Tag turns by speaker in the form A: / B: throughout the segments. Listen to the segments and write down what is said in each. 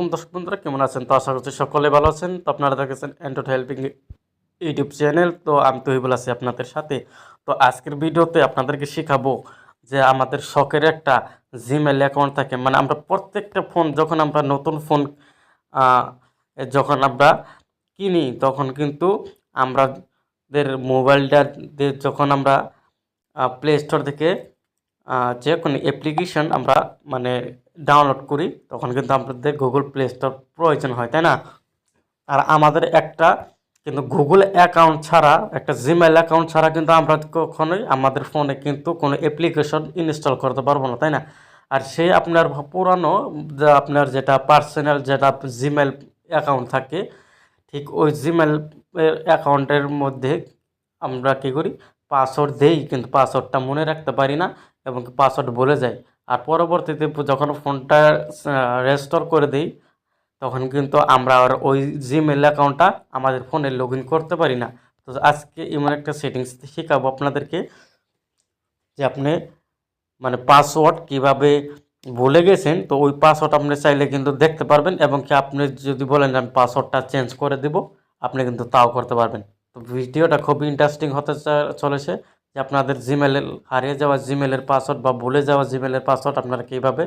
A: আলাইকুম দর্শক বন্ধুরা, কেমন আছেন? তো আশা করছি সকলে ভালো আছেন। তো আপনারা দেখেছেন অ্যান্ড্রয়েড হেল্পিং ইউটিউব চ্যানেল, তো আমি তহিবুল আছি আপনাদের সাথে। তো আজকের ভিডিওতে আপনাদেরকে শেখাবো যে আমাদের শখের একটা জিমেল অ্যাকাউন্ট থাকে। মানে আমরা প্রত্যেকটা ফোন যখন আমরা নতুন ফোন যখন আমরা কিনি, তখন কিন্তু আমাদের মোবাইলটা যখন আমরা প্লে স্টোর থেকে যে কোনো অ্যাপ্লিকেশন আমরা মানে ডাউনলোড করি, তখন কিন্তু আমাদের গুগল প্লে স্টোর প্রয়োজন হয়, তাই না? আর আমাদের একটা কিন্তু গুগল অ্যাকাউন্ট ছাড়া, একটা জিমেল অ্যাকাউন্ট ছাড়া কিন্তু আমরা কখনোই আমাদের ফোনে কিন্তু কোনো অ্যাপ্লিকেশন ইনস্টল করতে পারব না, তাই না? আর সেই আপনার পুরানো আপনার যেটা পার্সোনাল যেটা জিমেল অ্যাকাউন্ট থাকে, ঠিক ওই জিমেল অ্যাকাউন্টের মধ্যে আমরা কী করি? পাসওয়ার্ড দেই, কিন্তু পাসওয়ার্ডটা মনে রাখতে পারি না। এবং পাসওয়ার্ড বলে যাই আর পরবর্তীতে যখন ফোনটা রেস্টোর করে দিই, তখন কিন্তু আমরা আর ওই জিমেল অ্যাকাউন্টটা আমাদের ফোনে লগ করতে পারি না। তো আজকে এমন একটা সেটিংস শেখাবো আপনাদেরকে, যে আপনি মানে পাসওয়ার্ড কীভাবে ভুলে গেছেন, তো ওই পাসওয়ার্ড আপনি চাইলে কিন্তু দেখতে পারবেন এবং কি আপনি যদি বলেন আমি পাসওয়ার্ডটা চেঞ্জ করে দেব, আপনি কিন্তু তাও করতে পারবেন। তো ভিডিওটা খুবই ইন্টারেস্টিং হতে চলেছে। যে আপনাদের জিমেলের হারিয়ে যাওয়া জিমেলের পাসওয়ার্ড বা ভুলে যাওয়া জিমেলের পাসওয়ার্ড আপনারা কীভাবে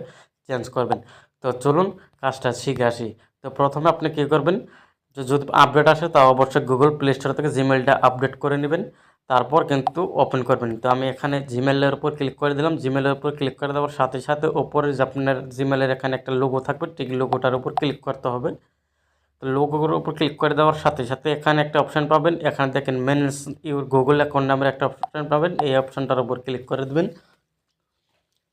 A: চেঞ্জ করবেন? তো চলুন কাজটা শিখে আসি। তো প্রথমে আপনি কী করবেন? যে যদি আপডেট আসে তা অবশ্যই গুগল প্লে স্টোর থেকে জিমেলটা আপডেট করে নেবেন। তারপর কিন্তু ওপেন করবেন। তো আমি এখানে জিমেলের উপর ক্লিক করে দিলাম। জিমেলের উপর ক্লিক করে দেওয়ার সাথে সাথে ওপরে আপনার জিমেলের এখানে একটা লোগো থাকবে, ঠিক লোগোটার উপর ক্লিক করতে হবে। লোগোর উপর ক্লিক করে দেওয়ার সাথে সাথে এখানে একটা অপশান পাবেন। এখানে দেখেন মেনস ইউর গুগল অ্যাকাউন্ট নামের একটা অপশান পাবেন। এই অপশানটার উপর ক্লিক করে দেবেন।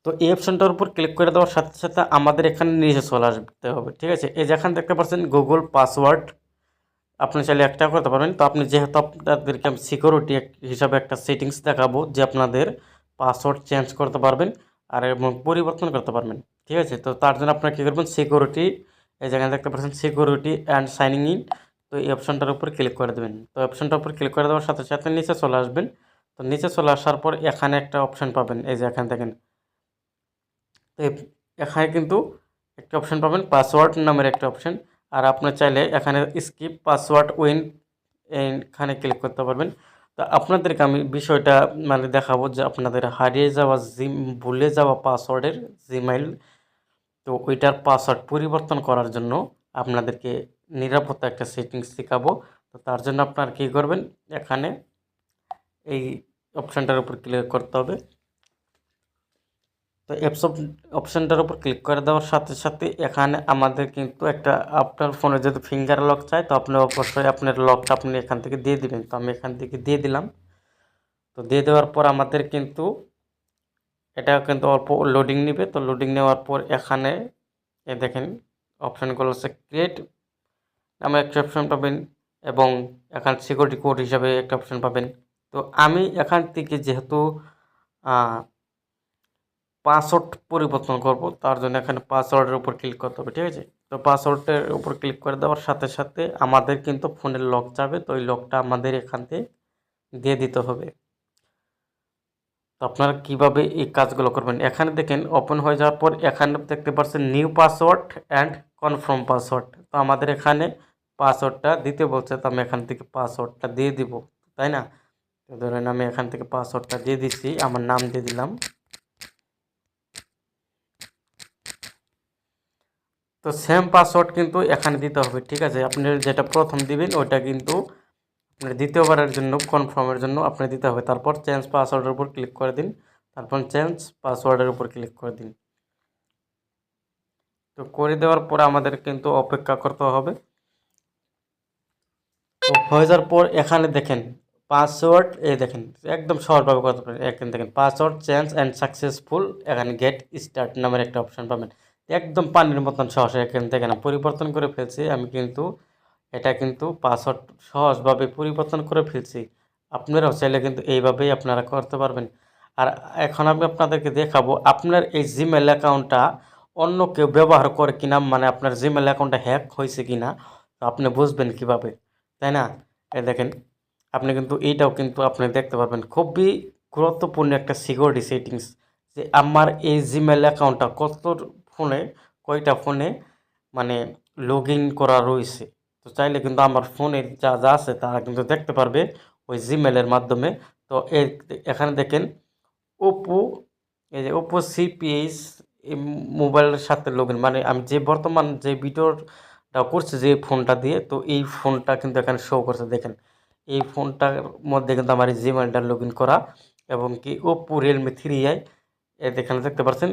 A: তো এই অপশানটার উপর ক্লিক করে দেওয়ার সাথে সাথে আমাদের এখানে নিচে চলে আসতে হবে, ঠিক আছে? এই যেখানে দেখতে পাচ্ছেন গুগল পাসওয়ার্ড আপনি চাইলে একটা করতে পারবেন। তো আপনি যেহেতু আপনাদেরকে আমি সিকিউরিটি হিসাবে একটা সেটিংস দেখাবো, যে আপনাদের পাসওয়ার্ড চেঞ্জ করতে পারবেন আর এবং পরিবর্তন করতে পারবেন, ঠিক আছে? তো তার জন্য আপনারা কী করবেন? সিকিউরিটি এই জায়গায় দেখতে পাচ্ছেন সিকিউরিটি অ্যান্ড সাইনিং ইন তো এই অপশনটার উপর ক্লিক করে দেবেন। তো অপশনটার উপর ক্লিক করে দেওয়ার সাথে সাথে নিচে চলে আসবেন। তো নিচে চলে আসার পর এখানে একটা অপশন পাবেন। এই যে এখানে দেখেন। তো এখানে কিন্তু একটা অপশন পাবেন পাসওয়ার্ড নামের একটা অপশন আর আপনার চাইলে এখানে স্কিপ পাসওয়ার্ড উইন এখানে ক্লিক করতে পারবেন। তো আপনাদেরকে আমি বিষয়টা মানে দেখাবো যে আপনাদের হারিয়ে যাওয়া জিম ভুলে যাওয়া পাসওয়ার্ডের জিমেইল তো ওইটার পাসওয়ার্ড পরিবর্তন করার জন্য আপনাদেরকে নিরাপত্তা একটা সেটিংস শেখাবো। তো তার জন্য আপনার কী করবেন? এখানে এই অপশানটার উপর ক্লিক করতে হবে। তো অ্যাপস অপশানটার উপর ক্লিক করে দেওয়ার সাথে সাথে এখানে আমাদের কিন্তু একটা আপনার ফোনে যদি ফিঙ্গার লক চায়, তো আপনি অবশ্যই আপনার লকটা আপনি এখান থেকে দিয়ে দিবেন। তো আমি এখান থেকে দিয়ে দিলাম। তো দিয়ে দেওয়ার পর আমাদের কিন্তু এটা কিন্তু অল্প লোডিং নেবে। তো লোডিং নেওয়ার পর এখানে এ দেখেন অপশানগুলো হচ্ছে ক্রিয়েট নামে একটা অপশান পাবেন এবং এখানে সিকিউরিটি কোড হিসাবে একটা অপশান পাবেন। তো আমি এখান থেকে যেহেতু পাসওয়ার্ড পরিবর্তন করব, তার জন্য এখানে পাসওয়ার্ডের উপর ক্লিক করতে হবে, ঠিক আছে? তো পাসওয়ার্ডের উপর ক্লিক করে দেওয়ার সাথে সাথে আমাদের কিন্তু ফোনের লক যাবে। তো ওই লকটা আমাদের এখান থেকে দিয়ে দিতে হবে। তো আপনারা কীভাবে এই কাজগুলো করবেন? এখানে দেখেন ওপেন হয়ে যাওয়ার পর এখানে দেখতে পাচ্ছেন new password and confirm password তো আমাদের এখানে পাসওয়ার্ডটা দিতে বলছে, তো আমি এখান থেকে পাসওয়ার্ডটা দিয়ে দিব, তাই না? তো ধরেন আমি এখান থেকে পাসওয়ার্ডটা দিয়ে দিচ্ছি আমার নাম দিয়ে দিলাম। তো সেম পাসওয়ার্ড কিন্তু এখানে দিতে হবে, ঠিক আছে? আপনি যেটা প্রথম দিবেন, ওইটা কিন্তু দ্বিতীয়বারের জন্য কনফার্মের জন্য আপনি দিতে হবে। তারপর চেঞ্জ পাসওয়ার্ডের উপর ক্লিক করে দিন। তারপর চেঞ্জ পাসওয়ার্ডের উপর ক্লিক করে দিন। তো করে দেওয়ার পরে আমাদের কিন্তু অপেক্ষা করতে হবে। তো হয়ে যাওয়ার পর এখানে দেখেন পাসওয়ার্ড এই দেখেন, একদম সহজভাবে করতে পারেন। এখানে দেখেন পাসওয়ার্ড চেঞ্জ অ্যান্ড সাকসেসফুল এখানে গেট স্টার্ট নামের একটা অপশন পাবেন। একদম পানির মতন সহজ, এখান থেকে না, পরিবর্তন করে ফেলছি। আমি কিন্তু এটা কিন্তু পাসওয়ার্ড সহজভাবে পরিবর্তন করে ফেলছি। আপনারাও চাইলে কিন্তু এইভাবেই আপনারা করতে পারবেন। আর এখন আমি আপনাদেরকে দেখাবো, আপনার এই জিমেল অ্যাকাউন্টটা অন্য কেউ ব্যবহার করে কিনা মানে আপনার জিমেল অ্যাকাউন্টটা হ্যাক হয়েছে কিনা, তো আপনি বুঝবেন কীভাবে, তাই না? এই দেখেন, আপনি কিন্তু এইটাও কিন্তু আপনি দেখতে পারবেন। খুবই গুরুত্বপূর্ণ একটা সিকিউরিটি সেটিংস যে আমার এই জিমেল অ্যাকাউন্টটা কত ফোনে, কয়টা ফোনে মানে লগ ইন করা রয়েছে। তো চাইলে কিন্তু আমার ফোনের যা যা আছে তারা কিন্তু দেখতে পারবে ওই জিমেলের মাধ্যমে। তো এর এখানে দেখেন ওপো এই যে ওপো সিপিএইচ মোবাইলের সাথে লগ ইন মানে আমি যে বর্তমান যে ভিডিওটা করছি যে ফোনটা দিয়ে, তো এই ফোনটা কিন্তু এখানে শো করছে। দেখেন, এই ফোনটার মধ্যে কিন্তু আমার এই জিমেলটা লগ করা এবং কি ওপো রিয়েলমি থ্রি আই এখানে দেখতে পাচ্ছেন?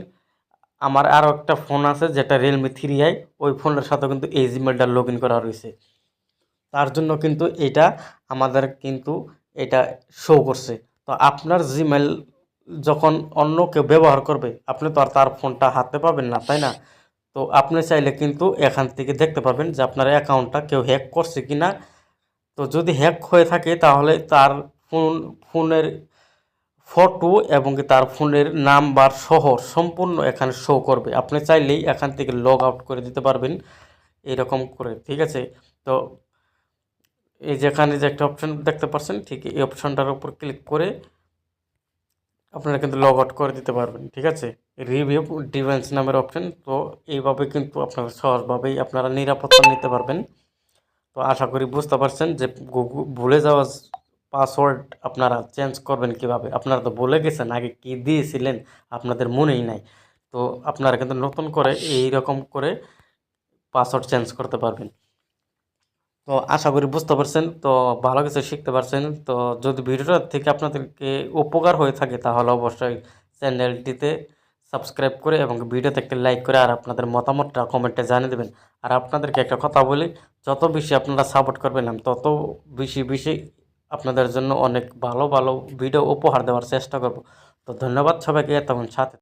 A: আমার আরও একটা ফোন আছে যেটা রিয়েলমি থ্রি আই ওই ফোনের সাথে কিন্তু এই জিমেলটা লগ ইন করা রয়েছে তার জন্য কিন্তু এটা আমাদের কিন্তু এটা শো করছে। তো আপনার জিমেল যখন অন্য কেউ ব্যবহার করবে, আপনি তো আর তার ফোনটা হাতে পাবেন না, তাই না? তো আপনি চাইলে কিন্তু এখান থেকে দেখতে পাবেন যে আপনার অ্যাকাউন্টটা কেউ হ্যাক করছে কি না তো যদি হ্যাক হয়ে থাকে তাহলে তার ফোন ফোনের ফটো এবং তার ফোনের নাম্বার সহ সম্পূর্ণ এখানে শো করবে। আপনি চাইলেই এখান থেকে লগ আউট করে দিতে পারবেন। এরকম করে, ঠিক আছে? তো এই যেখানে যে একটা অপশন দেখতে পাচ্ছেন, ঠিক এই অপশনটার উপর ক্লিক করে আপনারা কিন্তু লগ আউট করে দিতে পারবেন, ঠিক আছে? রিভিউ ডিফেন্স নামের অপশন তো এইভাবে কিন্তু আপনারা সহজভাবেই আপনারা নিরাপত্তা নিতে পারবেন। তো আশা করি বুঝতে পারছেন যে ভুলে যাওয়া পাসওয়ার্ড আপনারা চেঞ্জ করবেন কীভাবে? আপনারা তো বলে গেছেন, আগে কি দিয়েছিলেন আপনাদের মনেই নাই। তো আপনারা কিন্তু নতুন করে এই রকম করে পাসওয়ার্ড চেঞ্জ করতে পারবেন। তো আশা করি বুঝতে পারছেন, তো ভালো কিছু শিখতে পারছেন। তো যদি ভিডিওটা থেকে আপনাদেরকে উপকার হয়ে থাকে, তাহলে অবশ্যই চ্যানেলটিতে সাবস্ক্রাইব করে এবং ভিডিওতে একটা লাইক করে আর আপনাদের মতামতটা কমেন্টে জানিয়ে দেবেন। আর আপনাদেরকে একটা কথা বলি, যত বেশি আপনারা সাপোর্ট করবেন আমি তত বেশি বেশি আপনাদের জন্য অনেক ভালো ভালো ভিডিও উপহার দেওয়ার চেষ্টা করব। তো ধন্যবাদ সবাইকে তখন সাথে